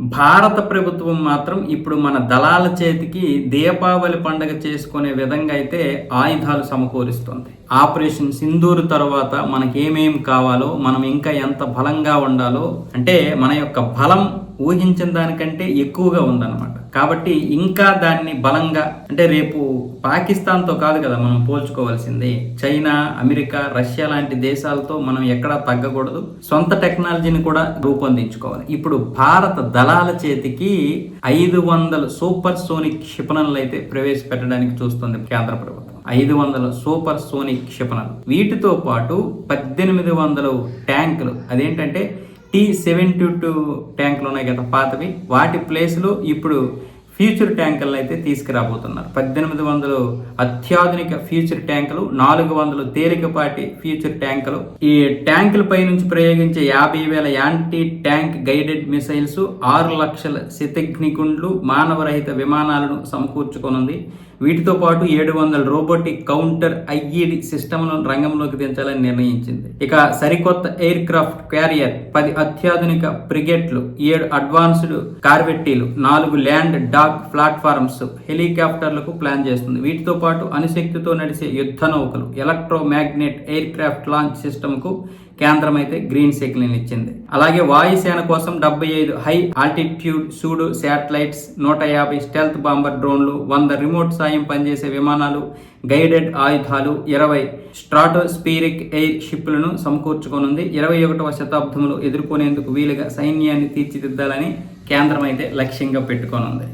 భారత ప్రభుత్వం మాత్రం ఇప్పుడు మన దళాల చేతికి దీపావళి పండుగ చేసుకునే విధంగా అయితే ఆయుధాలు సమకూరుస్తుంది. ఆపరేషన్ సింధూరు తర్వాత మనకి కావాలో మనం ఇంకా ఎంత బలంగా ఉండాలో అంటే మన యొక్క బలం ఊహించిన దానికంటే ఎక్కువగా ఉందన్నమాట. కాబట్టి ఇంకా దాన్ని బలంగా అంటే రేపు పాకిస్తాన్తో కాదు కదా మనం పోల్చుకోవాల్సింది. చైనా అమెరికా రష్యా లాంటి దేశాలతో మనం ఎక్కడా తగ్గకూడదు. సొంత టెక్నాలజీని కూడా రూపొందించుకోవాలి. ఇప్పుడు భారత దళాల చేతికి ఐదు వందల సూపర్ సోనిక్ క్షిపణలు అయితే ప్రవేశపెట్టడానికి చూస్తుంది కేంద్ర ప్రభుత్వం. ఐదు వందల సూపర్ సోనిక్ క్షిపణులు. వీటితో పాటు పద్దెనిమిది వందల ట్యాంకులు. అదేంటంటే టీ సెవెంటీ టూ ట్యాంకులు ఉన్నాయి కదా పాతవి. వాటి ప్లేస్లో ఇప్పుడు ఫ్యూచర్ ట్యాంకులను అయితే తీసుకురాబోతున్నారు. పద్దెనిమిది వందలు అత్యాధునిక ఫ్యూచర్ ట్యాంకులు నాలుగు వందలు తేలికపాటి ఫ్యూచర్ ట్యాంకులు. ఈ ట్యాంకులపై నుంచి ప్రయోగించే యాభై వేల యాంటీ ట్యాంక్ గైడెడ్ మిసైల్స్ ఆరు లక్షల శతఘ్నిగుండ్లు మానవరహిత విమానాలను సమకూర్చుకోనుంది. వీటితో పాటు ఏడు వందల రోబోటిక్ కౌంటర్ ఐఈడి సిస్టమ్లను రంగంలోకి దించాలని నిర్ణయించింది. ఇక సరికొత్త ఎయిర్ క్రాఫ్ట్ క్యారియర్ పది అత్యాధునిక బ్రిగేట్లు ఏడు అడ్వాన్స్డ్ కార్వెట్టీలు నాలుగు ల్యాండ్ డాక్ ప్లాట్ఫారమ్స్ హెలికాప్టర్లకు ప్లాన్ చేస్తుంది. వీటితో పాటు అణుశక్తితో నడిచే యుద్ధ నౌకలు ఎలక్ట్రోమాగ్నెట్ ఎయిర్ క్రాఫ్ట్ లాంచ్ సిస్టమ్కు కేంద్రం అయితే గ్రీన్ సిగ్నల్ ఇచ్చింది. అలాగే వాయుసేన కోసం డెబ్బై ఐదు హై ఆల్టిట్యూడ్ సూడు శాటిలైట్స్ నూట యాభై స్టెల్త్ బాంబర్ డ్రోన్లు వంద రిమోట్ సాయం పనిచేసే విమానాలు గైడెడ్ ఆయుధాలు ఇరవై స్ట్రాటోస్పీరిక్ ఎయిర్ షిప్లను సమకూర్చుకోనుంది. ఇరవై ఒకటవ శతాబ్దంలో ఎదుర్కొనేందుకు వీలుగా సైన్యాన్ని తీర్చిదిద్దాలని కేంద్రం అయితే లక్ష్యంగా పెట్టుకోనుంది.